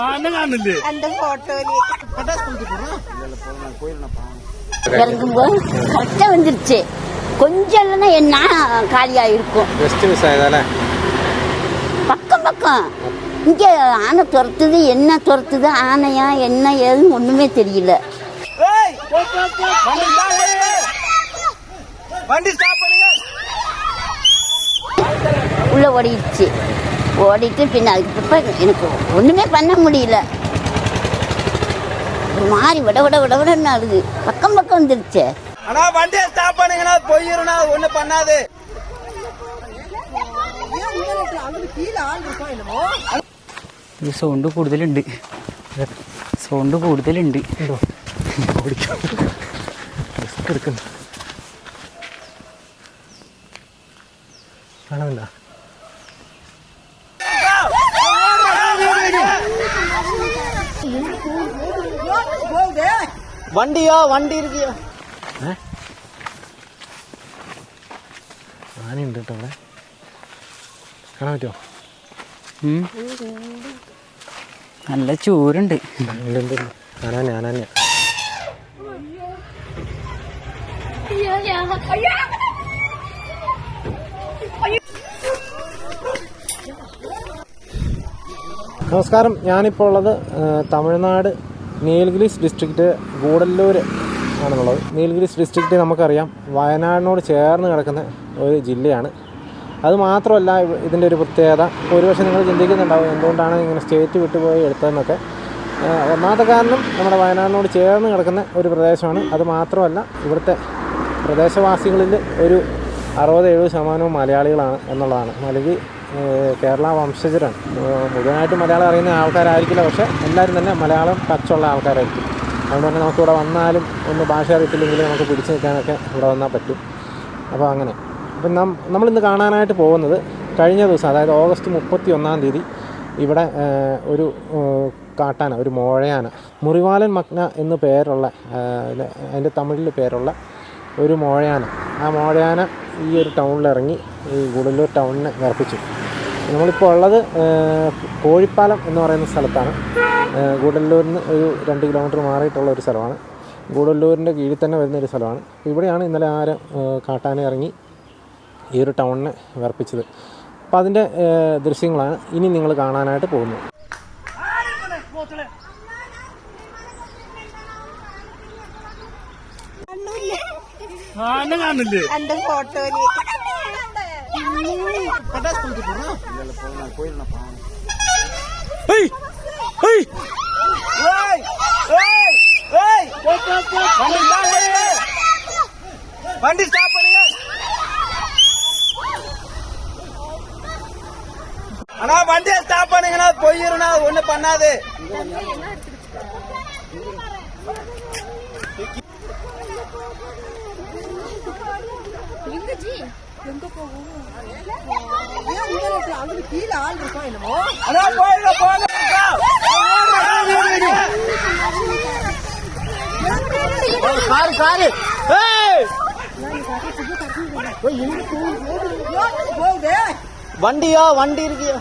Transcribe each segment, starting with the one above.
ആന കാണില്ലേ എന്റെ ഫോട്ടോയില് இறங்கும்போ கரெக்டா வந்துருச்சு கொஞ்சம் இல்லைன்னா என்ன காலியா இருக்கும் ജസ്റ്റ് മിസ് ആയതല്ലേ பக்கம் பக்கம் இங்க ஆனை துரத்துது என்ன துரத்துது ஆனையா என்ன ஏதுன்னு ஒண்ணுமே தெரியல வண்டி ஸ்டாப் பண்ணுங்க உள்ள ஓடிடுச்சு ஓடிட்டு பின்ன அதுக்கப்புறம் எனக்கு ஒண்ணுமே பண்ண முடியல ஒரு மாதிரி விட விட விட விடன்னு ஆகுது பக்கம் பக்கம் வந்துருச்சு அண்ணா வண்டியை ஸ்டாப் பண்ணுங்கண்ணா போயிருண்ணா ஒண்ணு பண்ணாது ഇത് സൗണ്ട് കൂടുതലുണ്ട് സൗണ്ട് കൂടുതലുണ്ട് റിസ്ക് എടുക്കുന്നു കാണുന്നില്ല വണ്ടിയോ വണ്ടി ഇരിക്കയോ ആനയുണ്ട് കേട്ടോ അവിടെ. കാണാൻ പറ്റുമോ? നല്ല ചൂരുണ്ട്. ആന ഞാൻ നമസ്കാരം. ഞാനിപ്പോൾ ഉള്ളത് തമിഴ്നാട് നീൽഗിരീസ് ഡിസ്ട്രിക്റ്റ് ഗൂഡല്ലൂർ ആണെന്നുള്ളത്. നീൽഗിരീസ് ഡിസ്ട്രിക്റ്റ് നമുക്കറിയാം. വയനാടിനോട് ചേർന്ന് കിടക്കുന്ന ഒരു ജില്ലയാണ്. അത് മാത്രമല്ല ഇതിന്റെ ഒരു പ്രത്യേകത ഒരുപക്ഷെ നിങ്ങൾ ചിന്തിക്കുന്നുണ്ടാവും എന്തുകൊണ്ടാണ് ഇങ്ങനെ സ്റ്റേറ്റ് വിട്ടുപോയി എടുത്തതെന്നൊക്കെ. ഒന്നാമത്തെ കാരണം നമ്മുടെ വയനാടിനോട് ചേർന്ന് കിടക്കുന്ന ഒരു പ്രദേശമാണ്. അത് മാത്രമല്ല ഇവിടുത്തെ പ്രദേശവാസികളിൽ ഒരു അറുപത് എഴുപത് ശതമാനവും മലയാളികളാണ് എന്നുള്ളതാണ്. അല്ലെങ്കിൽ കേരള വംശജരാണ് മുഴുവനായിട്ട് മലയാളം അറിയുന്ന ആൾക്കാരായിരിക്കില്ല പക്ഷേ എല്ലാവരും തന്നെ മലയാളം ടച്ചുള്ള ആൾക്കാരായിരിക്കും. അതുകൊണ്ട് തന്നെ നമുക്കിവിടെ വന്നാലും ഒന്ന് ഭാഷ അറിയത്തില്ലെങ്കിൽ നമുക്ക് പിടിച്ചു നിൽക്കാനൊക്കെ ഇവിടെ വന്നാൽ പറ്റും. അപ്പോൾ അങ്ങനെ. അപ്പം നം നമ്മളിന്ന് കാണാനായിട്ട് പോകുന്നത് കഴിഞ്ഞ ദിവസം അതായത് ഓഗസ്റ്റ് മുപ്പത്തി ഒന്നാം തീയതി ഇവിടെ ഒരു കാട്ടാന ഒരു മോഴയാന മുറിവാലൻ മഗ്ന എന്ന് പേരുള്ള അതിന്റെ തമിഴിൽ പേരുള്ള ഒരു മോഴയാന. ആ മോഴയാന ഈ ഒരു ടൗണിൽ ഇറങ്ങി ഈ ഗുഡല്ലൂർ ടൗണിനെ വിറപ്പിച്ചു നമ്മളിപ്പോൾ ഉള്ളത് കോഴിപ്പാലം എന്ന് പറയുന്ന സ്ഥലത്താണ്. ഗൂഡല്ലൂരിന് ഗൂഡല്ലൂരിൽ നിന്ന് ഒരു രണ്ട് കിലോമീറ്റർ മാറിയിട്ടുള്ള ഒരു സ്ഥലമാണ്. ഗൂഡല്ലൂരിന്റെ കീഴിൽ തന്നെ വരുന്ന ഒരു സ്ഥലമാണ്. ഇവിടെയാണ് ഇന്നലെ ആരും കാട്ടാനെ ഇറങ്ങി ഈ ഒരു ടൗണിനെ വിറപ്പിച്ചത് അപ്പോൾ അതിന്റെ ദൃശ്യങ്ങളാണ് ഇനി നിങ്ങൾ കാണാനായിട്ട് പോകുന്നത്. കാണില്ലേ എന്റെ ഫോട്ടോയിൽ. வண்டி ஸ்டாப் பண்ணுங்க அண்ணா வண்டியை ஸ்டாப் பண்ணுங்கண்ணா போயிருண்ணா அது ஒன்றும் பண்ணாது எங்க போகும் பேசலாம் அங்க வண்டியா வண்டி இருக்கியா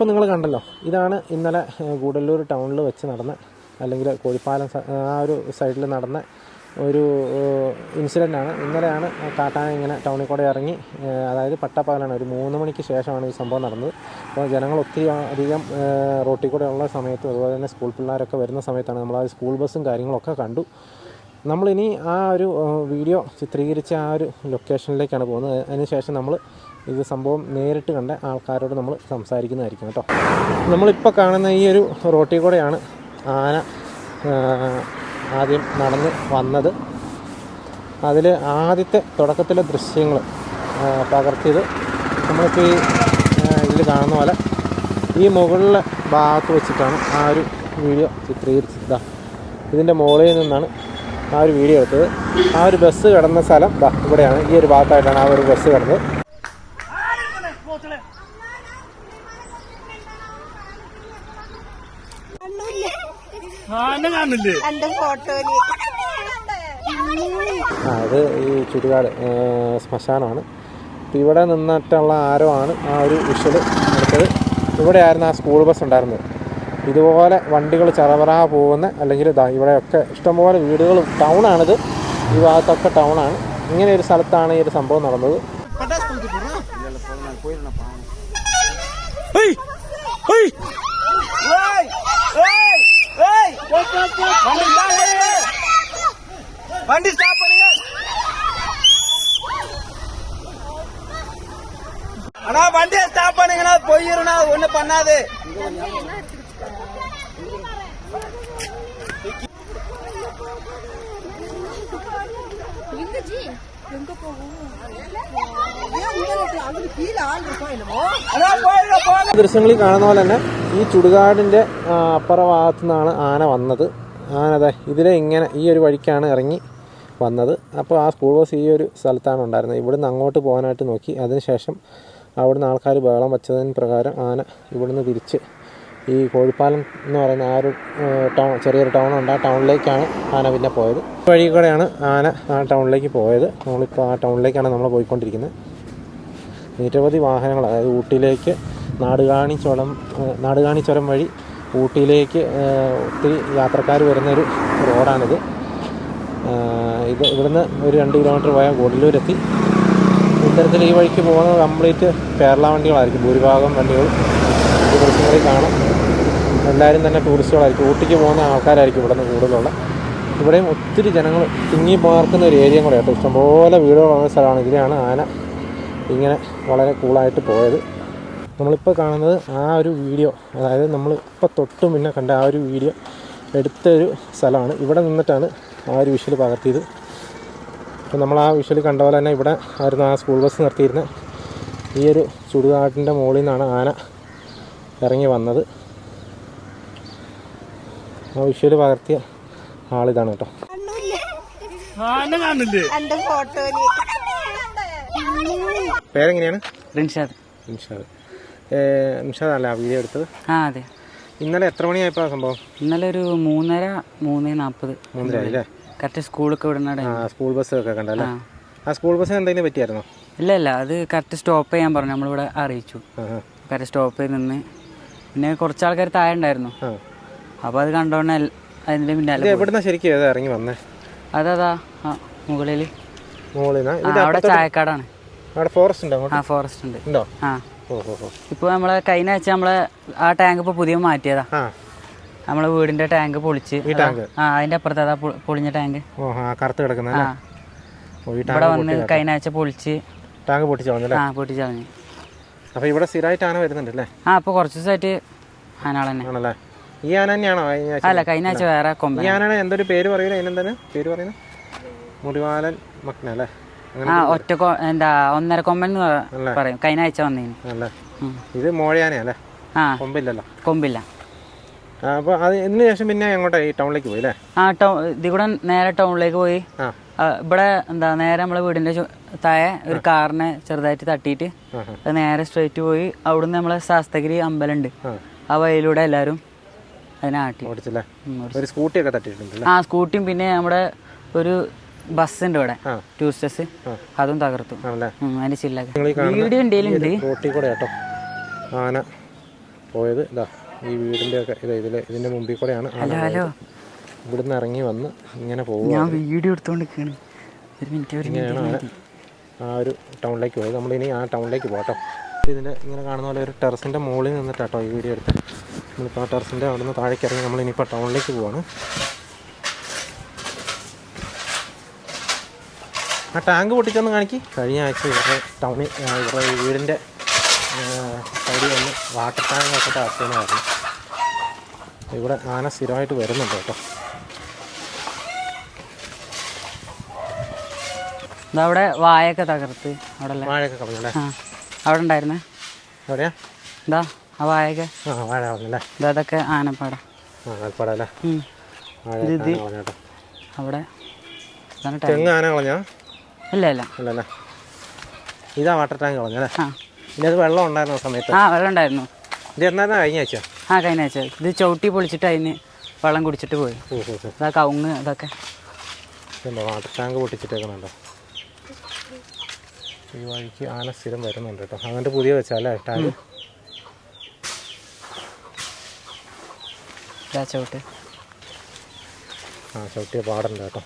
ഇപ്പോൾ നിങ്ങൾ കണ്ടല്ലോ ഇതാണ് ഇന്നലെ ഗൂഡല്ലൂർ ടൗണിൽ വെച്ച് നടന്ന അല്ലെങ്കിൽ കോഴിപ്പാലം ആ ഒരു സൈഡിൽ നടന്ന ഒരു ഇൻസിഡന്റാണ് ഇന്നലെയാണ് കാട്ടാന ഇങ്ങനെ ടൗണിൽ കൂടെ ഇറങ്ങി അതായത് പട്ടപ്പകലാണ് ഒരു മൂന്ന് മണിക്ക് ശേഷമാണ് ഈ സംഭവം നടന്നത്. അപ്പോൾ ജനങ്ങൾ ഒത്തിരി അധികം റോട്ടിൽ കൂടെ ഉള്ള സമയത്തും അതുപോലെ തന്നെ സ്കൂൾ പിള്ളേരൊക്കെ വരുന്ന സമയത്താണ് നമ്മൾ ആ സ്കൂൾ ബസ്സും കാര്യങ്ങളൊക്കെ കണ്ടു. നമ്മളിനി ആ ഒരു വീഡിയോ ചിത്രീകരിച്ച ആ ഒരു ലൊക്കേഷനിലേക്കാണ് പോകുന്നത്. അതിനുശേഷം നമ്മൾ ഇത് സംഭവം നേരിട്ട് കണ്ട ആൾക്കാരോട് നമ്മൾ സംസാരിക്കുന്നതായിരിക്കും കേട്ടോ. നമ്മളിപ്പോൾ കാണുന്ന ഈ ഒരു റോട്ടിൽ കൂടെയാണ് ആന ആദ്യം നടന്ന് വന്നത്. അതിൽ ആദ്യത്തെ തുടക്കത്തിലെ ദൃശ്യങ്ങൾ പകർത്തിയത് നമ്മളിപ്പോൾ ഈ ഇതിൽ കാണുന്ന പോലെ ഈ മുകളിലെ ഭാഗത്ത് വെച്ചിട്ടാണ് ആ ഒരു വീഡിയോ ചിത്രീകരിച്ചത്. ഇതിന്റെ മുകളിൽ നിന്നാണ് ആ ഒരു വീഡിയോ എടുത്തത്. ആ ഒരു ബസ് കിടന്ന സ്ഥലം ഇവിടെയാണ്. ഈ ഒരു ഭാഗത്തായിട്ടാണ് ആ ഒരു ബസ് കിടന്നത്. എന്റെ ഫോട്ടോയിൽ ആ ഇത് ഈ ചുടുകാട് ശ്മശാനമാണ്. അപ്പം ഇവിടെ നിന്നിട്ടുള്ള ആരോ ആണ് ആ ഒരു വിഷൽ എടുത്തത്. ഇവിടെയായിരുന്നു ആ സ്കൂൾ ബസ് ഉണ്ടായിരുന്നത്. ഇതുപോലെ വണ്ടികൾ ചറവറ പോകുന്ന അല്ലെങ്കിൽ ഇതാ ഇവിടെയൊക്കെ ഇഷ്ടംപോലെ വീടുകളും ടൗണാണിത് ഈ ഭാഗത്തൊക്കെ ടൗണാണ് ഇങ്ങനെ ഒരു സ്ഥലത്താണ് ഈ ഒരു സംഭവം നടന്നത്. வண்டி stop பண்ணுங்க. வண்டி ஸ்டாப் பண்ணுங்க அண்ணா வண்டியை ஸ்டாப் பண்ணுங்கண்ணா போயிருண்ணா ஒண்ணும் பண்ணாது அண்ணா போயிருங்க போங்க ദൃശ്യങ്ങളിൽ കാണുന്ന പോലെ തന്നെ ഈ ചുടുകാടിന്റെ അപ്പുറ ഭാഗത്തു നിന്നാണ് ആന വന്നത്. ആന അതെ ഇതിലെ ഇങ്ങനെ ഈ ഒരു വഴിക്കാണ് ഇറങ്ങി വന്നത്. അപ്പോൾ ആ സ്കൂൾ ബസ് ഈ ഒരു സ്ഥലത്താണ് ഉണ്ടായിരുന്നത്. ഇവിടുന്ന് അങ്ങോട്ട് പോകാനായിട്ട് നോക്കി. അതിനുശേഷം അവിടുന്ന് ആൾക്കാർ ബഹളം വച്ചതിന് പ്രകാരം ആന ഇവിടുന്ന് തിരിച്ച് ഈ കോഴിപ്പാലം എന്ന് പറയുന്ന ആ ഒരു ടൗൺ ചെറിയൊരു ടൗണുണ്ട് ആ ടൗണിലേക്കാണ് ആന പിന്നെ പോയത്. വഴി കൂടെയാണ് ആന ആ ടൗണിലേക്ക് പോയത്. നമ്മളിപ്പോൾ ആ ടൗണിലേക്കാണ് നമ്മൾ പോയിക്കൊണ്ടിരിക്കുന്നത്. നിരവധി വാഹനങ്ങൾ അതായത് ഊട്ടിയിലേക്ക് നാടുകാണി ചുരം വഴി ഊട്ടിയിലേക്ക് ഒത്തിരി യാത്രക്കാർ വരുന്നൊരു റോഡാണിത്. ഇത് ഇവിടുന്ന് ഒരു രണ്ട് കിലോമീറ്റർ പോയാൽ ഗുഡല്ലൂരെത്തി. ഇത്തരത്തിൽ ഈ വഴിക്ക് പോകുന്നത് കംപ്ലീറ്റ് കേരള വണ്ടികളായിരിക്കും. ഭൂരിഭാഗം വണ്ടികൾ ടൂറിസ്റ്റുകളിൽ കാണും. എല്ലാവരും തന്നെ ടൂറിസ്റ്റുകളായിരിക്കും. ഊട്ടിക്ക് പോകുന്ന ആൾക്കാരായിരിക്കും ഇവിടെ നിന്ന് കൂടുതലുള്ള. ഇവിടെയും ഒത്തിരി ജനങ്ങൾ തിങ്ങി പാർക്കുന്ന ഒരു ഏരിയയും കൂടെ കേട്ടോ ഇഷ്ടംപോലെ വീടുകളുള്ള സ്ഥലമാണ്. ഇതിലാണ് ആന ഇങ്ങനെ വളരെ കൂളായിട്ട് പോയത്. നമ്മളിപ്പോൾ കാണുന്നത് ആ ഒരു വീഡിയോ അതായത് നമ്മൾ ഇപ്പോൾ തൊട്ട് മുന്നേ കണ്ട ആ ഒരു വീഡിയോ എടുത്ത ഒരു സ്ഥലമാണ്. ഇവിടെ നിന്നിട്ടാണ് ആ ഒരു വിഷ്വൽ പകർത്തിയത്. അപ്പോൾ നമ്മൾ ആ വിഷ്വൽ കണ്ട പോലെ തന്നെ ഇവിടെ ആയിരുന്നു ആ സ്കൂൾ ബസ് നിർത്തിയിരുന്നത് ഈ ഒരു ചുടുകാട്ടിന്റെ മുകളിൽ നിന്നാണ് ആന ഇറങ്ങി വന്നത്. ആ വിഷ്വൽ പകർത്തിയ ആളിതാണ് കേട്ടോ. പേരെങ്ങനെയാണ്? റിൻഷാദ്. നിഷാദ് നിഷാദ് അല്ല ആ വീഡിയോ എടുത്തത്? ആ അതെ. ഇന്നലെ എത്ര മണിയായപ്പോ സംഭവം? ഇന്നലെ ഒരു മൂന്നര മൂന്ന് നാൽപ്പത് മൂന്നര അല്ലേ? കറക്റ്റ് സ്കൂളൊക്കെ വിടുന്ന സ്കൂൾ ബസ് ഒക്കെ കണ്ടല്ലേ ആ. സ്കൂൾ ബസ്സിന് എന്തെങ്കിലും പറ്റിയായിരുന്നോ? ഇല്ല ഇല്ല. അത് കറക്റ്റ് സ്റ്റോപ്പ് ചെയ്യാൻ പറഞ്ഞു. നമ്മളിവിടെ അറിയിച്ചു. കറക്റ്റ് സ്റ്റോപ്പ് ചെയ്ത് നിന്ന്. പിന്നെ കുറച്ച് ആൾക്കാർ താഴെ ഉണ്ടായിരുന്നു. അപ്പൊ അപ്പോൾ അത് കണ്ടോണ്ട് അതിന്റെ പിന്നാലെ. എവിടുന്ന ശരിക്കും ഇറങ്ങി വന്നേ? അതാ ആ മുകളിൽ അവിടെ ചായക്കാടാണ്. അവിടെ ഫോറസ്റ്റ് ഉണ്ടോ ആ ഫോറസ്റ്റ് ഉണ്ട്. ഉണ്ടോ? ആ. ഇപ്പോൾ നമ്മളെ കഴിഞ്ഞ ആഴ്ച നമ്മളെ ആ ടാങ്ക് ഇപ്പോൾ പുതിയ മാറ്റിയതാ. നമ്മളെ വീടിന്റെ ടാങ്ക് പൊളിച്ച്. ആ അതിന്റെ അപ്പുറത്ത് അതാ പൊളിഞ്ഞ ടാങ്ക്. കറുത്ത് കിടക്കുന്ന ഇവിടെ വന്ന് കഴിഞ്ഞ ആഴ്ച പൊളിച്ച്. ടാങ്ക് പൊട്ടിച്ചു അപ്പൊ ആ ഇവിടെ സ്ഥിരമായിട്ട് ആന വരുന്നുണ്ടല്ലേ ആ അപ്പൊ കുറച്ച് ദിവസമായിട്ട് ആനാളന്നെ തന്നെ ഈ ആന തന്നെയാണോ അല്ല കഴിഞ്ഞ ആഴ്ച വേറെ കൊമ്പ ഈ ആനയുടെ എന്തൊരു പേര് പറയുന്നത് അതിനെന്താണ്? പേര് പറയുന്നത് മുടിവാലൻ മക്ന അല്ലേ? ആ ഒറ്റ എന്താ ഒന്നര കൊമ്പൻ? പറയും. കഴിഞ്ഞ ആഴ്ച വന്നേന്. ഇത് മോഴയാനല്ലേ ആ. കൊമ്പില്ലല്ലോ? കൊമ്പില്ല. അപ്പൊ അത് ഇതിന് ശേഷം പിന്നെ എങ്ങോട്ടാ ഈ ടൗണിലേക്ക് പോയി അല്ലേ? ആ ടൗൺ ഇതികൂടെ നേരെ ടൗണിലേക്ക് പോയി. ഇവിടെ എന്താ നേരെ നമ്മളെ വീടിന്റെ തായ താഴെ ഒരു കാറിനെ ചെറുതായിട്ട് തട്ടിയിട്ട് നേരെ സ്ട്രേറ്റ് പോയി. അവിടുന്ന് നമ്മളെ ശാസ്തഗിരി അമ്പലമുണ്ട് ആ. വഴിയിലൂടെ എല്ലാരും അതിനെ ആട്ടി. ഒരു- ഒരു സ്കൂട്ടിയൊക്കെ തട്ടിയിട്ടുണ്ട് ആ സ്കൂട്ടിയും പിന്നെ നമ്മുടെ ഒരു ബസ് ഉണ്ട് ഇവിടെ ആ. അതും തകർത്തു. അതിന്റെ ചില്ലൊക്കെ. നിങ്ങൾ ഈ കാണുന്ന വീഡിയോ ഉണ്ട്. റോട്ടിൽ കൂടെ കേട്ടോ. ആന പോയത്. ഇതാ ഈ വീടിന്റെ ഒക്കെ ഇത് ഇതിൽ ഇതിന്റെ മുമ്പിൽ കൂടെയാണ് ഹലോ ഹലോ. ഇവിടുന്ന് ഇറങ്ങി വന്ന് ഇങ്ങനെ പോകും ഞാൻ വീഡിയോ ഒരു ഇങ്ങനെയാണ് ആ ഒരു ടൗണിലേക്ക് പോയത്. നമ്മളിനി ആ ടൗണിലേക്ക് പോകട്ടോ. ഇതിന്റെ ഇങ്ങനെ കാണുന്ന പോലെ ഒരു ടെറസിന്റെ മുകളിൽ നിന്നിട്ടാട്ടോ ഈ വീഡിയോ എടുത്ത് നമ്മളിപ്പോൾ ആ ടെറസിന്റെ അവിടെ നിന്ന് താഴേക്ക് ഇറങ്ങി നമ്മളിനിയിപ്പോൾ ടൗണിലേക്ക് പോവാണ്. ആ ടാങ്ക് പൊട്ടിച്ചൊന്ന് കാണിക്ക്. കഴിഞ്ഞ ആഴ്ച ഇവരുടെ ടൗണിൽ ഇവരുടെ വീടിന്റെ സൈഡിൽ വന്ന് വാട്ടർ ടാങ്ക് ഒക്കെ തകർത്തുന്നതായിരുന്നു ഇവിടെ ആന സ്ഥിരമായിട്ട് വരുന്നുണ്ട് കേട്ടോ. അവിടെ വായൊക്കെ തകർത്ത് അവിടെ വാഴയൊക്കെ കളഞ്ഞല്ലേ അവിടെ ഉണ്ടായിരുന്നേ? എവിടെയാ എന്താ ആ വായൊക്കെ ആ വാഴ കളഞ്ഞല്ലേ ഇതാ അതൊക്കെ ആനപ്പാട. ആനപ്പാടല്ലേ ഇത് അവിടെ. തെങ്ങ് ആന കളഞ്ഞാ ഇല്ല ഇല്ല. ഇതാ വാട്ടർ ടാങ്ക് കളഞ്ഞല്ലേ ആ. ഇനി വെള്ളം ഉണ്ടായിരുന്ന സമയത്ത്? ആ വെള്ളം ഉണ്ടായിരുന്നു. ഇത് എന്നാ കഴിഞ്ഞ ആഴ്ച ആ കഴിഞ്ഞ ആഴ്ച. ഇത് ചവിട്ടി പൊളിച്ചിട്ട് അതിന് വെള്ളം കുടിച്ചിട്ട് പോയി. ഇതാ കവുങ്ങ് ഇതൊക്കെ. വാട്ടർ ടാങ്ക് പൊട്ടിച്ചിട്ടേക്കുന്നുണ്ടോ? ഈ വഴിക്ക് ആന സ്ഥിരം വരുന്നുണ്ട് കേട്ടോ. അങ്ങനെ പുതിയ വെച്ചാലേ ടാങ്ക് ചവിട്ട്. ആ ചവിട്ടിയ പാടുണ്ട് കേട്ടോ.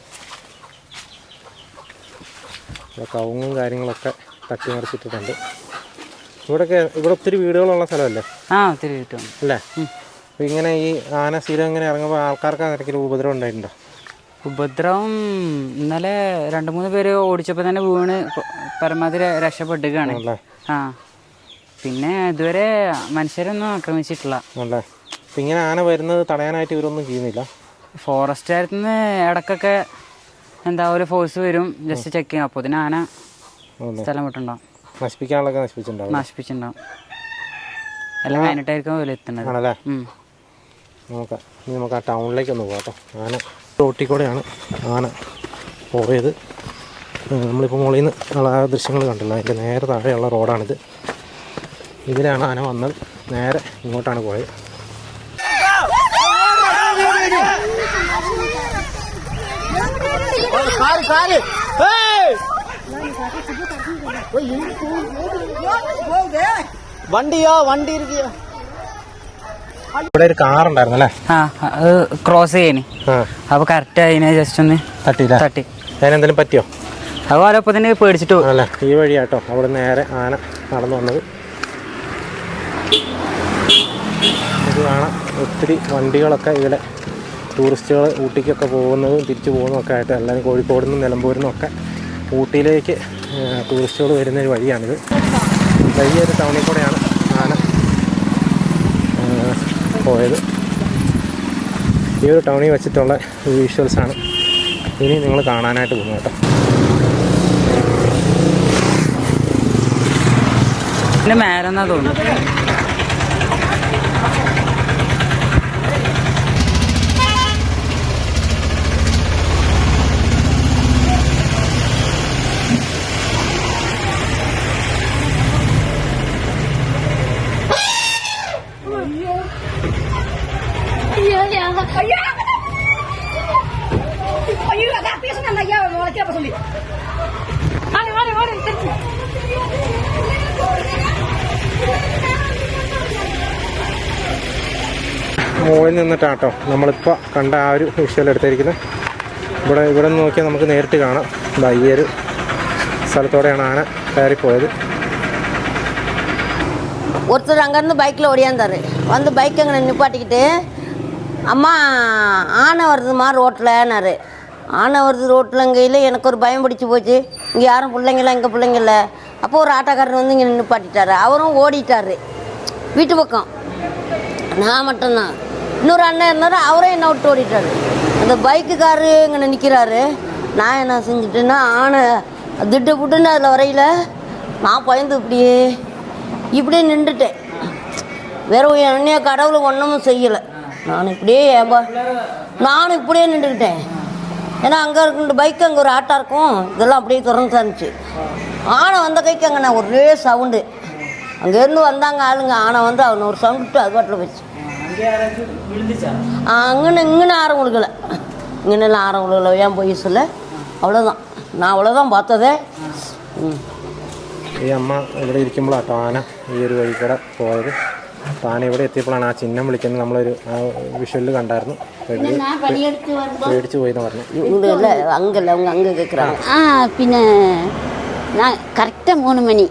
കവുങ്ങും കാര്യങ്ങളൊക്കെ തട്ടിമറിച്ചിട്ടിട്ടുണ്ട് ഇവിടെയൊക്കെ ഇവിടെ ഒത്തിരി വീടുകളുള്ള സ്ഥലമല്ലേ? ആ ഒത്തിരി വീട്ടുണ്ട് അല്ലേ? അപ്പോൾ ഇങ്ങനെ ഈ ആന സ്ഥിരം ഇങ്ങനെ ഇറങ്ങുമ്പോൾ ആൾക്കാർക്ക് എന്തെങ്കിലും ഉപദ്രവം ഉണ്ടായിട്ടുണ്ടോ? ഉപദ്രവം ഇന്നലെ രണ്ട് മൂന്ന് പേര് ഓടിച്ചപ്പോൾ തന്നെ വീണ് പരമാവധി രക്ഷപ്പെട്ടുകയാണ് അല്ലേ ആ. പിന്നെ ഇതുവരെ മനുഷ്യരൊന്നും ആക്രമിച്ചിട്ടില്ല. ഇങ്ങനെ ആന വരുന്നത് തടയാനായിട്ട് ഇവരൊന്നും ചെയ്യുന്നില്ല? ഫോറസ്റ്റുകാരത്തിൽ നിന്ന് ഇടക്കൊക്കെ എന്താ ഒരു ഫോഴ്സ് വരും ജസ്റ്റ് ചെക്ക് ചെയ്യും. അപ്പോൾ ഇതിന് ആന സ്ഥലം വിട്ടുണ്ടാവും. നശിപ്പിക്കാനുള്ള നശിപ്പിച്ചിട്ടുണ്ടാവും നശിപ്പിച്ചിട്ടുണ്ടാവും. എല്ലാം കഴിഞ്ഞിട്ടായിരിക്കും അതിൽ എത്തുന്നത്. ആണല്ലേ? ഇനി നമുക്ക് ആ ടൗണിലേക്ക് ഒന്ന് പോകാം കേട്ടോ. ആന റോട്ടിൽ കൂടെയാണ് ആന പോയത്. നമ്മളിപ്പോൾ മുകളിൽ നിന്ന് ഉള്ള ആ ദൃശ്യങ്ങൾ കണ്ടല്ലോ? അതിന്റെ നേരെ താഴെയുള്ള റോഡാണിത്. ഇതിലാണ് ആന വന്നത്. നേരെ ഇങ്ങോട്ടാണ് പോയത്. സാരി സാരി വണ്ടിയോ വണ്ടി ഇരിക്കയോ ഇവിടെ ഒരു കാർ ഉണ്ടായിരുന്നു അല്ലേ? ആ അത് ക്രോസ് ചെയ്യനി. അപ്പൊ കറക്റ്റ് അതിനെ ജസ്റ്റ് ഒന്ന് തട്ടി തട്ടി. അതിനെന്തെങ്കിലും പറ്റിയോ? അത് ഓരോപ്പം തന്നെ പേടിച്ചിട്ട് അല്ലേ ഈ വഴിയാട്ടോ. അവിടെ നേരെ ആന നടന്നു വന്നത്. ഇത് കാണാം. ഒത്തിരി വണ്ടികളൊക്കെ ഇവിടെ ടൂറിസ്റ്റുകൾ ഊട്ടിക്കൊക്കെ പോകുന്നതും തിരിച്ചു പോകുന്നതും ഒക്കെ ആയിട്ട് എല്ലാവരും കോഴിക്കോട് നിന്നും നിലമ്പൂരിൽ നിന്നൊക്കെ ഊട്ടിയിലേക്ക് ടൂറിസ്റ്റുകൾ വരുന്ന ഒരു വഴിയാണിത് വലിയൊരു ടൗണിൽ കൂടെയാണ് ആന പോയത്. ഈ ഒരു ടൗണിൽ വെച്ചിട്ടുള്ള വിഷ്വൽസാണ് ഇനി നിങ്ങൾ കാണാനായിട്ട് പോകുന്നത് കേട്ടോ. ഇതിന്റെ മേലെന്നാ തോന്നുന്നു. നിന്നിട്ടാട്ടോ നമ്മളിപ്പോൾ കണ്ട ആ ഒരു വിഷ്വൽ എടുത്തിരിക്കുന്നത് ഇവിടെ ഇവിടെ നിന്ന് നോക്കിയാൽ നമുക്ക് നേരിട്ട് കാണാം ദാ ഈ ഒരു സ്ഥലത്തോടെയാണ് ആന കയറിപ്പോയത് ஒருத்தர் அங்கேருந்து பைக்கில் ஓடியாந்தாரு வந்து பைக் அங்கே நிப்பாட்டிக்கிட்டு அம்மா ஆனை வருதுமா ரோட்டில்னாரு ஆனை வருது ரோட்டில்ங்கையில் எனக்கு ஒரு பயம் பிடிச்சி போச்சு இங்கே யாரும் பிள்ளைங்கள இங்கே பிள்ளைங்க இல்லை அப்போ ஒரு ஆட்டோக்காரர் வந்து இங்கே நிப்பாட்டிட்டாரு அவரும் ஓடிட்டாரு வீட்டு பக்கம் நான் மட்டும்தான் இன்னொரு அண்ணன் இருந்தார் அவரே என்ன விட்டு ஓடிட்டாரு. அந்த பைக்குக்காரு இங்கே நிற்கிறாரு நான் என்ன செஞ்சுட்டேன்னா ஆனை திட்டு புட்டுன்னு அதில் வரையில் நான் பயந்து இப்படியே இப்படியே நின்றுட்டேன். வேற என்னைய கடவுள் ஒன்றும் செய்யலை. நான் இப்படியே ஏபா நானும் இப்படியே நின்றுக்கிட்டேன் ஏன்னா அங்கே இருக்கின்ற பைக்கு அங்கே ஒரு ஆட்டாக இருக்கும். இதெல்லாம் அப்படியே திறந்து இருந்துச்சு ஆனை வந்த கைக்கு அங்கே நான் ஒரே சவுண்டு. அங்கேருந்து வந்தாங்க ஆளுங்க. ஆனை வந்து அவனை ஒரு சவுண்டு அது பாட்டில் போச்சு அங்கே இங்கே ஆரம் கொடுக்கல இங்கேனெல்லாம் ஆரம் கொடுக்கல ஏன் போய் சொல்ல அவ்வளோதான் நான் அவ்வளோதான் பார்த்ததே ഈ അമ്മ ഇവിടെ ഇരിക്കുമ്പോഴാണ് ആന ഈ ഒരു വഴി കൂടെ പോയത് ആന ഇവിടെ എത്തിയപ്പോഴാണ് ആ ചിഹ്നം വിളിക്കുന്നത് നമ്മളൊരു ആ കണ്ടായിരുന്നു പേടിച്ചു പോയി എന്ന് പറഞ്ഞു പിന്നെ കറക്റ്റ് മൂന്ന് മണി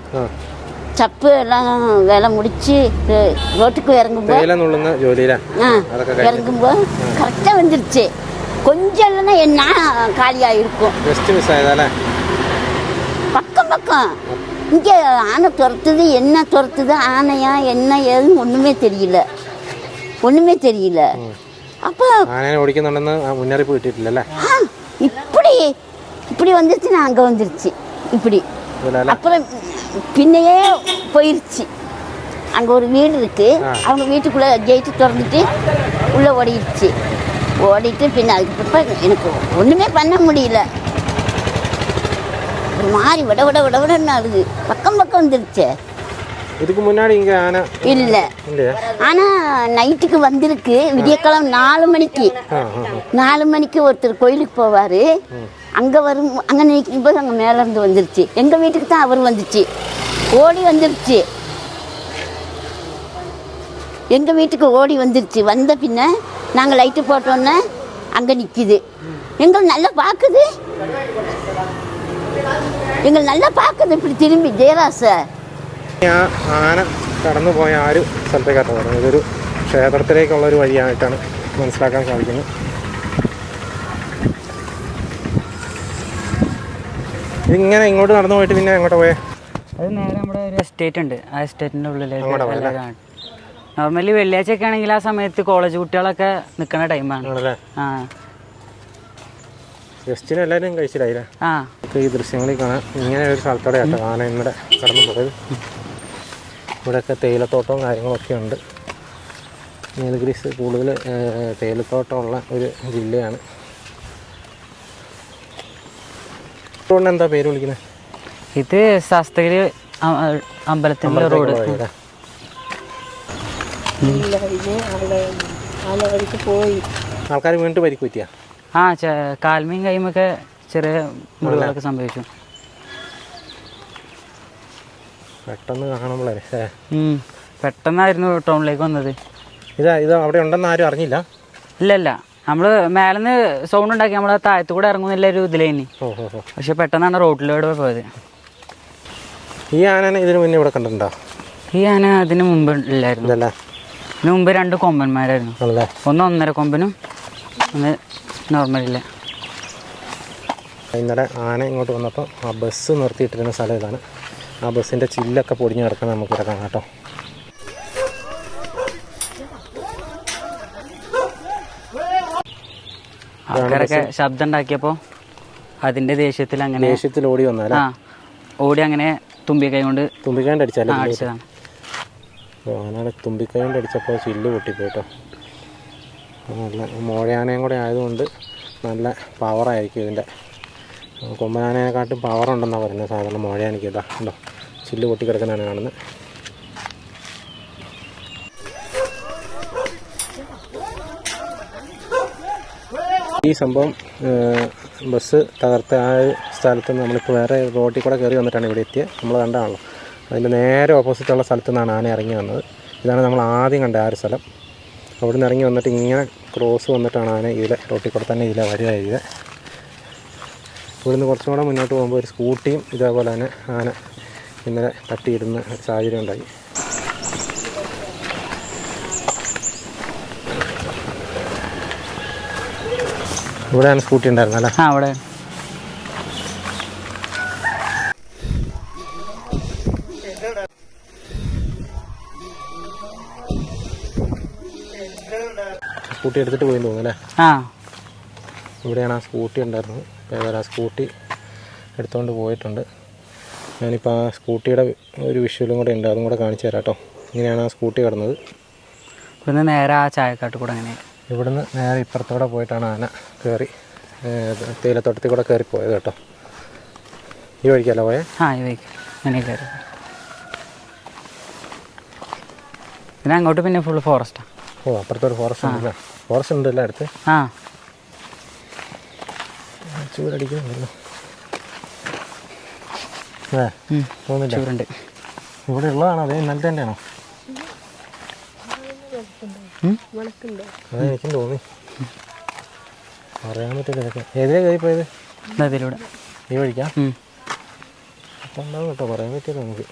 அவங்க அங்கே கேட்குறாங்க ஆ பின்ன நான் கரெக்டாக மூணு மணி ആ சப்பு எல்லாம் வேலை முடிச்சு ர- ரோட்டுக்கு இறங்கும்போது തേയില നുള്ളുന്ന ജോലിയിലാ ஆ അതൊക്കെ കഴിഞ്ഞ് இறங்கும்போது கரெக்டாக வந்துருச்சு கொஞ்சம் இல்லைன்னா என்ன காலியாக இருக்கும் ജസ്റ്റ് മിസ്സായതല്ലേ பக்கம் பக்கம் இங்கே ஆனை துரத்துது என்ன துரத்துது ஆனையா என்ன ஏதுன்னு ஒன்றுமே தெரியல ஒன்றுமே தெரியல அப்போ ആനേനെ ഓടിക്കുന്നുണ്ടെന്ന് ആ മുന്നറിയിപ്പ് കിട്ടിയിട്ടില്ലല്ലേ ஆ இப்படி இப்படி வந்துருச்சு நான் அங்கே வந்துருச்சு இப்படி ഇതിലല്ലേ அப்புறம் பின்னையே போயிருச்சு. அங்கே ஒரு வீடு இருக்கு. அவங்க வீட்டுக்குள்ளே கேட்டு திறந்துட்டு உள்ளே ஓடிடுச்சு ஓடிட்டு பின்ன அதுக்கப்புறம் எனக்கு ஒன்றுமே பண்ண முடியல. ஒரு மாதிரி விட விட விட விடன்னு அழுது பக்கம் பக்கம் வந்துருச்சு. இதுக்கு முன்னாடி இங்கே ஆனை இல்லை. ஆனால் நைட்டுக்கு வந்திருக்கு. விடியக்காலம் நாலு மணிக்கு. நாலு மணிக்கு ஒருத்தர் கோயிலுக்கு போவார். அங்கே வரும் அங்கே நிற்கும் போது அங்கே மேலேருந்து வந்துருச்சு எங்கள் வீட்டுக்கு தான் அவர் வந்துச்சு ஓடி வந்துருச்சு எங்கள் வீட்டுக்கு ஓடி வந்துருச்சு வந்த பின்ன நாங்கள் லைட்டு போட்டோன்னே அங்கே நிற்கிது எங்களை நல்லா பார்க்குது எங்களை நல்லா பார்க்குது இப்படி திரும்பி ஜெயராசை ആ ആന കടന്നു പോയ ആ ഒരു സ്ഥലത്തേക്കാണ് പറയുന്നത് ഇതൊരു ക്ഷേത്രത്തിലേക്കുള്ള ഒരു വഴിയായിട്ടാണ് മനസ്സിലാക്കാൻ സാധിക്കുന്നത് ഇതിങ്ങനെ ഇങ്ങോട്ട് നടന്നു പോയിട്ട് പിന്നെ എങ്ങോട്ട് പോയേ? അത് നേരെ നമ്മുടെ ഒരു എസ്റ്റേറ്റ് ഉണ്ട്. ആ എസ്റ്റേറ്റിന്റെ ഉള്ളിലേക്ക് നോർമലി വെള്ളിയാഴ്ച ഒക്കെ ആണെങ്കിൽ ആ സമയത്ത് കോളേജ് കുട്ടികളൊക്കെ നിൽക്കുന്ന ടൈമാണ് ആ. ഗസ്റ്റിന് എല്ലാവരും കഴിച്ചില്ലായില്ലേ ആ. ഈ ദൃശ്യങ്ങളിൽ കാണാം. ഇങ്ങനെ ഒരു സ്ഥലത്തോടെ ആട്ടോ ആന ഇന്നലെ കടന്നു പോയത്. ഇവിടെയൊക്കെ തേയിലത്തോട്ടവും കാര്യങ്ങളൊക്കെ ഉണ്ട്. നീലഗിരീസ് കൂടുതൽ തേയിലത്തോട്ടമുള്ള ഒരു ജില്ലയാണ്. റോഡിന് എന്താ പേര് വിളിക്കുന്നത് ഇത് ശാസ്ത്രഗിരി അമ്പലത്തിന്റെ റോഡ് ഇല്ല ഇത് ആളെ ആളെ പോയി ആൾക്കാർ വീണ്ടും പരിക്ക് പറ്റിയ ആ കാൽമീൻ കൈമൊക്കെ ചെറിയ മുറികളൊക്കെ സംഭവിച്ചു. പെട്ടെന്ന് കാണുമ്പോഴേ പെട്ടെന്നായിരുന്നു ടൗണിലേക്ക് വന്നത്. ഇതാ ഇത് അവിടെ ഉണ്ടെന്ന് ആരും അറിഞ്ഞില്ല? ഇല്ല ഇല്ല നമ്മൾ മേലെന്ന് സൗണ്ട് ഉണ്ടാക്കി നമ്മളെ താഴത്തു കൂടെ ഇറങ്ങുന്നില്ല ഒരു ഇതിലേനി പക്ഷെ പെട്ടെന്നാണ് റോഡിലൂടെ പോയത്. ഈ ആന ഇതിനു മുന്നേ ഇവിടെ കണ്ടിട്ടുണ്ടോ? ഈ ആന അതിന് മുമ്പ് ഇല്ലായിരുന്നു. ഇതിന് മുമ്പ് രണ്ട് കൊമ്പന്മാരായിരുന്നു. ഒന്ന് ഒന്നര കൊമ്പനും ഒന്ന് നോർമലില്ല ഇന്നലെ ആന ഇങ്ങോട്ട് വന്നപ്പോൾ ആ ബസ് നിർത്തിയിട്ടിരുന്ന സ്ഥലം ഇതാണ്. ആ ബസ്സിന്റെ ചില്ലൊക്കെ പൊടിഞ്ഞ് കിടക്കുന്നത് നമുക്ക് കാണാം കേട്ടോ. ആൾക്കാരൊക്കെ ശബ്ദം ഉണ്ടാക്കിയപ്പോ അതിന്റെ ദേഷ്യത്തിൽ അങ്ങനെ ദേഷ്യത്തിൽ ഓടി വന്നാലേ ആ ഓടി അങ്ങനെ തുമ്പി കൈ കൊണ്ട് തുമ്പിക്കൈണ്ട് അടിച്ചാലേ അടിച്ചതാണ്. ആനയുടെ തുമ്പിക്കൈണ്ട് അടിച്ചപ്പോൾ ചില്ല് പൊട്ടിപ്പോയിട്ടോ. നല്ല മോഴയാനയും കൂടെ ആയതുകൊണ്ട് നല്ല പവറായിരിക്കും ഇതിന്റെ കൊമ്പനാനേനെക്കാട്ടും പവറുണ്ടെന്നാണ് പറയുന്നത് സാധാരണ മോഴയാനയ്ക്ക് ഇതാ. ഉണ്ടോ ചില്ല് പൊട്ടിക്കിടക്കുന്നതാണ് കാണുന്നത്. ഈ സംഭവം ബസ് തകർത്ത ആ സ്ഥലത്ത് നിന്ന് നമ്മളിപ്പോൾ വേറെ റോട്ടിൽ കൂടെ കയറി വന്നിട്ടാണ് ഇവിടെ എത്തിയത് നമ്മൾ കണ്ടതാണല്ലോ അതിന്റെ നേരെ ഓപ്പോസിറ്റുള്ള സ്ഥലത്ത് നിന്നാണ് ആന ഇറങ്ങി വന്നത്. ഇതാണ് നമ്മൾ ആദ്യം കണ്ട ആ ഒരു സ്ഥലം. അവിടെ നിന്ന് ഇറങ്ങി വന്നിട്ട് ഇങ്ങനെ ക്രോസ് വന്നിട്ടാണ് ആന ഇതിലെ റോട്ടിൽ കൂടെ തന്നെ ഇതിലെ വരിക ചെയ്തത് ഇവിടുന്ന് കുറച്ചും കൂടെ മുന്നോട്ട് പോകുമ്പോൾ ഒരു സ്കൂട്ടിയും ഇതേപോലെ തന്നെ ആന ഇന്നലെ തട്ടിയിടുന്ന സാഹചര്യം ഉണ്ടായി. ഇവിടെയാണ് സ്കൂട്ടി ഉണ്ടായിരുന്നല്ലേ ആ അവിടെ. സ്കൂട്ടി എടുത്തിട്ട് പോയി തോന്നുന്നു അല്ലേ? ആ. ഇവിടെയാണ് ആ സ്കൂട്ടി ഉണ്ടായിരുന്നത്. വേറെ ആ സ്കൂട്ടി എടുത്തുകൊണ്ട് പോയിട്ടുണ്ട്. ഞാനിപ്പോൾ ആ സ്കൂട്ടിയുടെ ഒരു വിഷ്വലും കൂടെ ഉണ്ട്. അതും കൂടെ കാണിച്ചു തരാം കേട്ടോ. ഇങ്ങനെയാണ് ആ സ്കൂട്ടി കിടന്നത്. പിന്നെ നേരെ ആ ചായക്കാട്ട് കൂടെ അങ്ങനെ ഇവിടുന്ന് നേരെ ഇപ്പുറത്തൂടെ പോയിട്ടാണ് ആന കയറി തേയിലത്തോട്ടത്തിൽ കൂടെ കയറി പോയത് കേട്ടോ. ഈ വഴിക്കല്ല പോയേ? ആ ഈ വഴിക്ക്. അങ്ങനെ കയറി പിന്നെ അങ്ങോട്ട് പിന്നെ ഫുള്ള് ഫോറസ്റ്റാണ് ഓ അപ്പുറത്തൊരു ഫോറസ്റ്റ് ഉണ്ടല്ലേ? ഫോറസ്റ്റ് ഉണ്ടല്ലേ അടുത്ത്? ആ. ചൂടടിക്കുന്നുണ്ടല്ലോ ഏ ഉം. തോന്നില്ല ചൂടുണ്ട് ഇവിടെ ഉള്ളതാണോ അതേ ഇന്നലത്തെ തന്നെയാണോ? എനിക്കും തോന്നി. അറിയാൻ പറ്റില്ല ഇതൊക്കെ. ഏതിലെ കയറി പോയത്? അതിലൂടെ ഈ വഴിക്കാ? ഉണ്ടാവും കേട്ടോ. പറയാൻ പറ്റില്ല നമുക്ക്.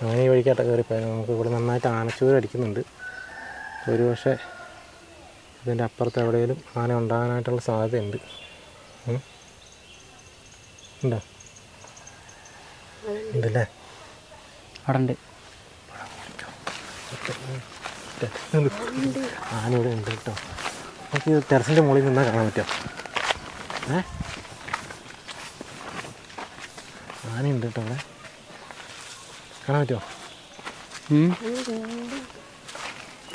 അങ്ങനെ ഈ വഴിക്കാട്ട കയറിപ്പോയാലും നമുക്ക് ഇവിടെ നന്നായിട്ട് ആനച്ചൂര് അടിക്കുന്നുണ്ട്. ഒരു പക്ഷേ ഇതിന്റെ അപ്പുറത്ത് എവിടെയെങ്കിലും ആന ഉണ്ടാകാനായിട്ടുള്ള സാധ്യതയുണ്ട്. ഉണ്ടോ? ഉണ്ടല്ലേ? അവിടെ ഉണ്ട്. ആന ഇവിടെ ഉണ്ട് കേട്ടോ. നമുക്ക് ടെറസിന്റെ മുകളിൽ നിന്നാൽ കാണാൻ പറ്റുമോ ഏ? ആനയുണ്ട് കേട്ടോ അവിടെ കാണാൻ പറ്റുമോ.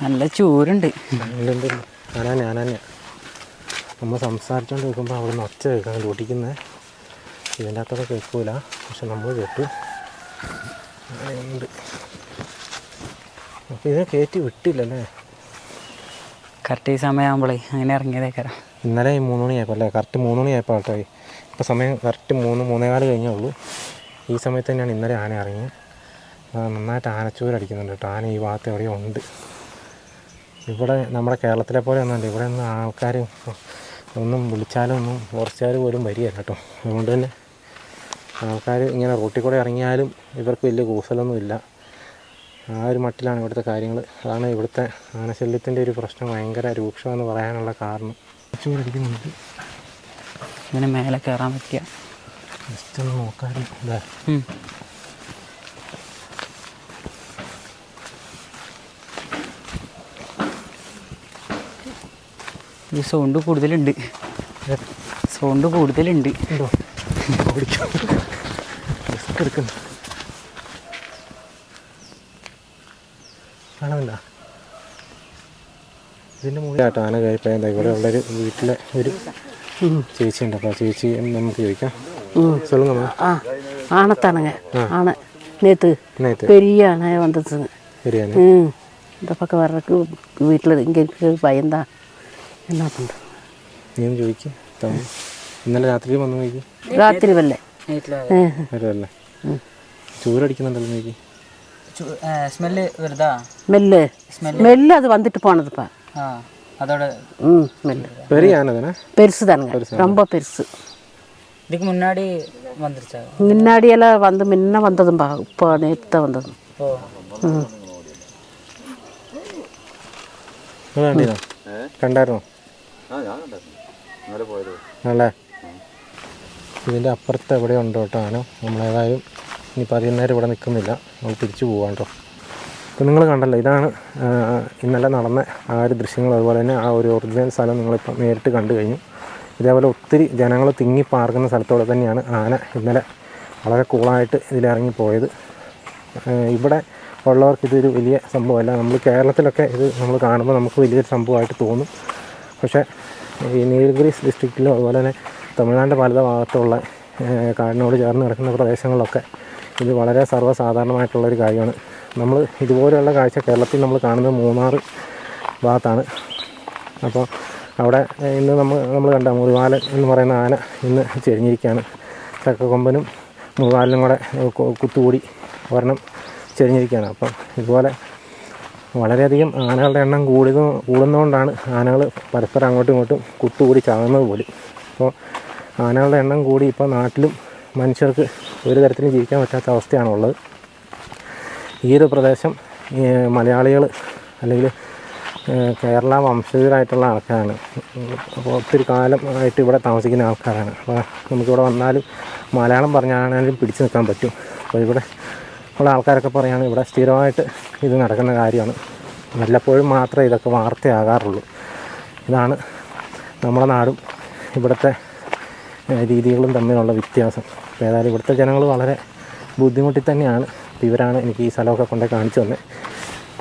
നല്ല ചൂരുണ്ട്. ഉണ്ട് ആനാ ഞാനാ നമ്മൾ സംസാരിച്ചുകൊണ്ട് നിൽക്കുമ്പോൾ അവിടെ നിന്ന് ഒച്ച കേൾക്കാൻ ഓടിക്കുന്നത് ഇതിന്റെ അകത്തൊക്കെ കേൾക്കൂല. പക്ഷെ നമ്മൾ കേട്ടു. അങ്ങനെയുണ്ട് അപ്പോൾ ഇത് കയറ്റി വിട്ടില്ലല്ലേ? കറക്റ്റ് ഈ സമയമാകുമ്പോളേ അങ്ങനെ ഇറങ്ങിയതേക്കാരം ഇന്നലെ ഈ മൂന്ന് മണിയായപ്പോൾ അല്ലേ? കറക്റ്റ് മൂന്ന് മണിയായപ്പോൾ ആൾട്ടായി ഇപ്പോൾ സമയം കറക്റ്റ് മൂന്ന് മൂന്നേകാൽ കഴിഞ്ഞേ ഉള്ളൂ. ഈ സമയത്ത് തന്നെയാണ് ഇന്നലെ ആന ഇറങ്ങി നന്നായിട്ട് ആനച്ചൂരടിക്കുന്നുണ്ട് കേട്ടോ. ആന ഈ ഭാഗത്ത് എവിടെയോ ഉണ്ട്. ഇവിടെ നമ്മുടെ കേരളത്തിലെ പോലെ ഒന്നുമല്ല. ഇവിടെ ഒന്നും ആൾക്കാർ ഒന്നും വിളിച്ചാലും ഒന്നും ഫോറസ്റ്റുകാർ പോലും വരികയല്ല കേട്ടോ. അതുകൊണ്ട് തന്നെ ആൾക്കാർ ഇങ്ങനെ റോട്ടിൽ കൂടെ ഇറങ്ങിയാലും ഇവർക്ക് വലിയ കൂസലൊന്നും ഇല്ല. ആ ഒരു മട്ടിലാണ് ഇവിടുത്തെ കാര്യങ്ങൾ അതാണ് ഇവിടുത്തെ ആനശല്യത്തിന്റെ ഒരു പ്രശ്നം. ഭയങ്കര രൂക്ഷമെന്ന് പറയാനുള്ള കാരണം. ചൂരടിക്കുന്നുണ്ട് ഇങ്ങനെ മേലെ കയറാൻ പറ്റിയ. ജസ്റ്റ് ഒന്ന് ഇതാ. ഉം. ഈ സൗണ്ട് കൂടുതലുണ്ട്. സൗണ്ട് കൂടുതലുണ്ട്. എടുക്കുന്നു. കാണുന്നില്ല ഇതിൻ്റെ മുകളിലാട്ടോ ആന കയറിപ്പോയ എന്താ ഇവിടെ ഉള്ളൊരു വീട്ടിലെ ഒരു ചേച്ചി ഉണ്ട് അപ്പോൾ ചേച്ചി നമുക്ക് ചോദിക്കാം சொல்லுங்கம்மா ஆ ஆனத்தானுங்க ஆனை நேற்று நேற்று பெரிய அணை வந்துச்சுங்க ശരിയാണ് ம் இந்த பக்கம் வர்றதுக்கு வீட்டில் இங்கே இருக்க பயந்தான் என்ன பண்ணுறது നീയും ചോദിക്കും തമിഴ് ഇന്നലെ രാത്രി വന്നു നോക്കി ராத்திரி வரல വരുമല്ലേ ചൂരടിക്കുന്നുണ്ടല്ലോ നോക്കി സ്മെല്ല് വെറുതാ மெல்லு மெல்லு அது வந்துட்டு போனதுப்பா ആ അതോടെ ம் மெல்லு பெரிய ஆனை தானே பெருசு தானுங்க ரொம்ப பெருசு இதுக்கு முன்னாடி வந்துருச்சா முன்னாடியெல்லாம் வந்து முன்ன வந்ததும்பா இப்போ நேற்று தான் வந்ததும் ஓ ம் നിങ്ങൾ കണ്ടിരുന്നോ കണ്ടായിരുന്നോ ആണല്ലേ ഇതിൻ്റെ അപ്പുറത്ത് എവിടെ ഉണ്ട് കേട്ടോ ആന നമ്മളേതായാലും ഇനിയിപ്പോൾ അധികം നേരം ഇവിടെ നിൽക്കുന്നില്ല. നമ്മൾ തിരിച്ചു പോവാം കേട്ടോ. അപ്പോൾ നിങ്ങൾ കണ്ടല്ലോ ഇതാണ് ഇന്നലെ നടന്ന ആ ഒരു ദൃശ്യങ്ങൾ അതുപോലെ തന്നെ ആ ഒരു ഒറിജിനൽ സ്ഥലം നിങ്ങളിപ്പോൾ നേരിട്ട് കണ്ടു കഴിഞ്ഞു. ഇതേപോലെ ഒത്തിരി ജനങ്ങൾ തിങ്ങി പാർക്കുന്ന സ്ഥലത്തോടെ തന്നെയാണ് ആന ഇന്നലെ വളരെ കൂളായിട്ട് ഇതിലിറങ്ങി പോയത്. ഏഹ് ഇവിടെ ഉള്ളവർക്ക് ഇതൊരു വലിയ സംഭവമല്ല. നമ്മൾ കേരളത്തിലൊക്കെ ഇത് നമ്മൾ കാണുമ്പോൾ നമുക്ക് വലിയൊരു സംഭവമായിട്ട് തോന്നും. പക്ഷേ ഈ നീലഗിരീസ് ഡിസ്ട്രിക്റ്റിലും അതുപോലെ തന്നെ തമിഴ്നാടിന്റെ പല ഭാഗത്തുള്ള കാടിനോട് ചേർന്ന് കിടക്കുന്ന പ്രദേശങ്ങളിലൊക്കെ ഇത് വളരെ സർവസാധാരണമായിട്ടുള്ളൊരു കാര്യമാണ്. നമ്മൾ ഇതുപോലെയുള്ള കാഴ്ച കേരളത്തിൽ നമ്മൾ കാണുന്നത് മൂന്നാർ ഭാഗത്താണ്. അപ്പോൾ അവിടെ ഇന്ന് നമ്മൾ നമ്മൾ കണ്ട മുറിവാലൻ എന്ന് പറയുന്ന ആന ഇന്ന് ചെരിഞ്ഞിരിക്കുകയാണ് ചക്കക്കൊമ്പനും മുറിവാലനും കൂടെ കുത്തുകൂടി ഒരെണ്ണം ചെരിഞ്ഞിരിക്കുകയാണ് അപ്പം ഇതുപോലെ വളരെയധികം ആനകളുടെ എണ്ണം കൂടുന്ന കൂടുന്നതുകൊണ്ടാണ് ആനകൾ പരസ്പരം അങ്ങോട്ടും ഇങ്ങോട്ടും കുത്തുകൂടി ചാകുന്നത് പോലും. അപ്പോൾ ആനകളുടെ എണ്ണം കൂടി ഇപ്പോൾ നാട്ടിലും മനുഷ്യർക്ക് ഒരു തരത്തിലും ജീവിക്കാൻ പറ്റാത്ത അവസ്ഥയാണുള്ളത്. ഈ ഒരു പ്രദേശം മലയാളികൾ അല്ലെങ്കിൽ കേരള വംശജരായിട്ടുള്ള ആൾക്കാരാണ്. അപ്പോൾ ഒത്തിരി കാലം ആയിട്ട് ഇവിടെ താമസിക്കുന്ന ആൾക്കാരാണ്. അപ്പോൾ നമുക്കിവിടെ വന്നാലും മലയാളം പറഞ്ഞാണെങ്കിലും പിടിച്ചു നിൽക്കാൻ പറ്റും. അപ്പോൾ ഇവിടെ ഉള്ള ആൾക്കാരൊക്കെ പറയുകയാണ് ഇവിടെ സ്ഥിരമായിട്ട് ഇത് നടക്കുന്ന കാര്യമാണ്. വല്ലപ്പോഴും മാത്രമേ ഇതൊക്കെ വാർത്തയാകാറുള്ളൂ. ഇതാണ് നമ്മുടെ നാടും ഇവിടുത്തെ രീതികളും തമ്മിലുള്ള വ്യത്യാസം. ഏതായാലും ഇവിടുത്തെ ജനങ്ങൾ വളരെ ബുദ്ധിമുട്ടി തന്നെയാണ്. അപ്പോൾ ഇവരാണ് എനിക്ക് ഈ സ്ഥലമൊക്കെ കൊണ്ടേ കാണിച്ചു തന്നെ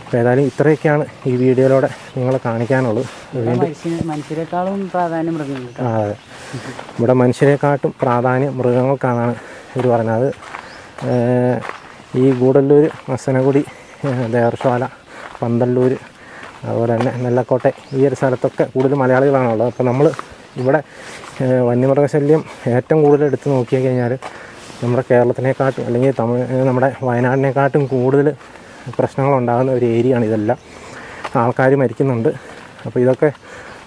അപ്പോൾ ഏതായാലും ഇത്രയൊക്കെയാണ് ഈ വീഡിയോയിലൂടെ നിങ്ങളെ കാണിക്കാനുള്ളത്. മനുഷ്യരെക്കാളും പ്രാധാന്യം മൃഗങ്ങൾക്ക്. ആ, അതെ. ഇവിടെ മനുഷ്യരെക്കാട്ടും പ്രാധാന്യം മൃഗങ്ങൾക്കാണെന്നാണ് ഇവർ പറഞ്ഞത് ഈ ഗൂഡല്ലൂർ മസനഗുടി ദേവർശാല പന്തല്ലൂർ അതുപോലെ തന്നെ നെല്ലക്കോട്ടെ ഈ ഒരു സ്ഥലത്തൊക്കെ കൂടുതൽ മലയാളികളാണുള്ളത്. അപ്പോൾ നമ്മൾ ഇവിടെ വന്യമൃഗശല്യം ഏറ്റവും കൂടുതൽ എടുത്തു നോക്കി കഴിഞ്ഞാൽ നമ്മുടെ കേരളത്തിനെക്കാട്ടും അല്ലെങ്കിൽ തമിഴ് നമ്മുടെ വയനാടിനെക്കാട്ടും കൂടുതൽ പ്രശ്നങ്ങളുണ്ടാകുന്ന ഒരു ഏരിയയാണ് ഇതെല്ലാം. ആൾക്കാർ മരിക്കുന്നുണ്ട്. അപ്പോൾ ഇതൊക്കെ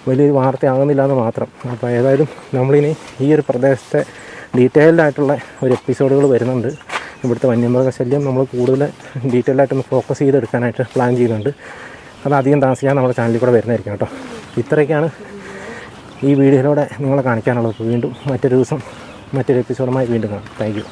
വലിയൊരു വാർത്തയാകുന്നില്ല എന്ന് മാത്രം. അപ്പോൾ ഏതായാലും നമ്മളിനി ഈ ഒരു പ്രദേശത്തെ ഡീറ്റെയിൽഡ് ആയിട്ടുള്ള ഒരു എപ്പിസോഡുകൾ വരുന്നുണ്ട്. ഇവിടുത്തെ വന്യമൃഗശല്യം നമ്മൾ കൂടുതൽ ഡീറ്റെയിൽഡ് ആയിട്ടൊന്ന് ഫോക്കസ് ചെയ്തെടുക്കാനായിട്ട് പ്ലാൻ ചെയ്യുന്നുണ്ട്. അത് അധികം താമസിക്കാൻ നമ്മുടെ ചാനലിൽ കൂടെ വരുന്നതായിരിക്കും കേട്ടോ. ഇത്രയൊക്കെയാണ് ഈ വീഡിയോയിലൂടെ നിങ്ങളെ കാണിക്കാനുള്ളത്. വീണ്ടും മറ്റൊരു ദിവസം മറ്റൊരു എപ്പിസോഡുമായി വീണ്ടും കാണാം. താങ്ക്